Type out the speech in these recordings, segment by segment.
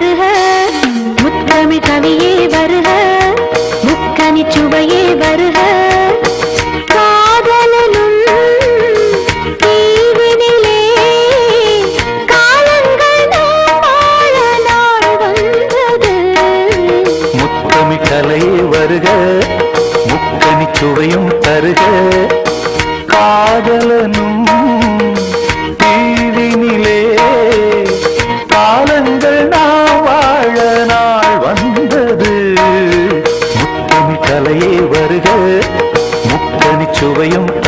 வருக. முத்தமிழ் கவியே வருக. முக்கனி சுவையே வருக. காதலனும் வருக. சுவையும் தருக. காதலனும் சுவையும்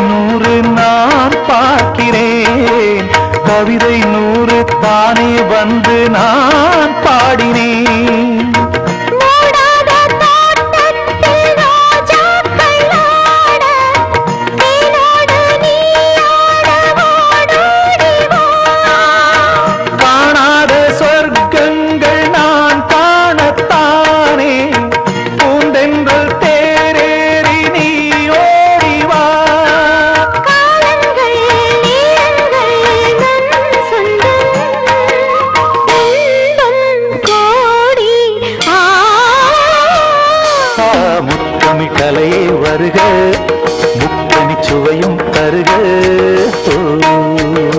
நூறு நான் பார்க்கிறேன். கவிதை நூறு தானே வந்து நான் பாடினேன். வருக முத்தனி சுவையும் தருக ஓ.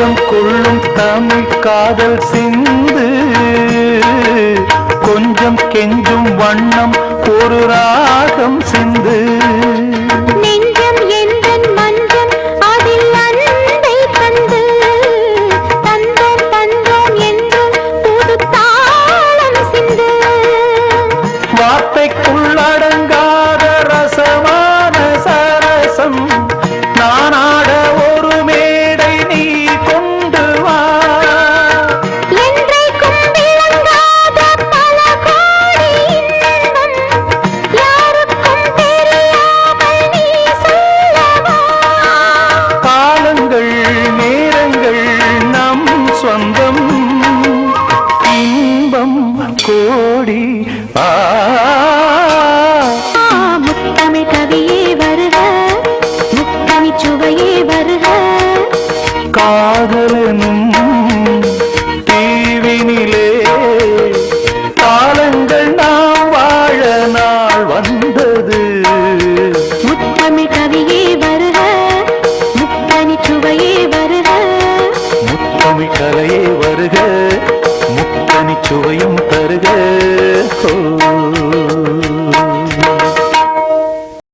சங்கம் கொள்ளும் தமிழ் காதல் சிந்து. கொஞ்சம் கெஞ்சும் வண்ணம் ஒரு ராகம் சிந்து. ஆ. முத்தமிழ் கவியே வருக முத்தமிழ் சுவையே வருக. காதலனும் தீவினிலே காலங்கள் நாம் வாழ நாள் வந்தது. முத்தமிழ் கவியே வருக முத்தனி சுவையே வருக. முத்தமிழ் கலையே வருக. முத்தனி தருக. ஓ.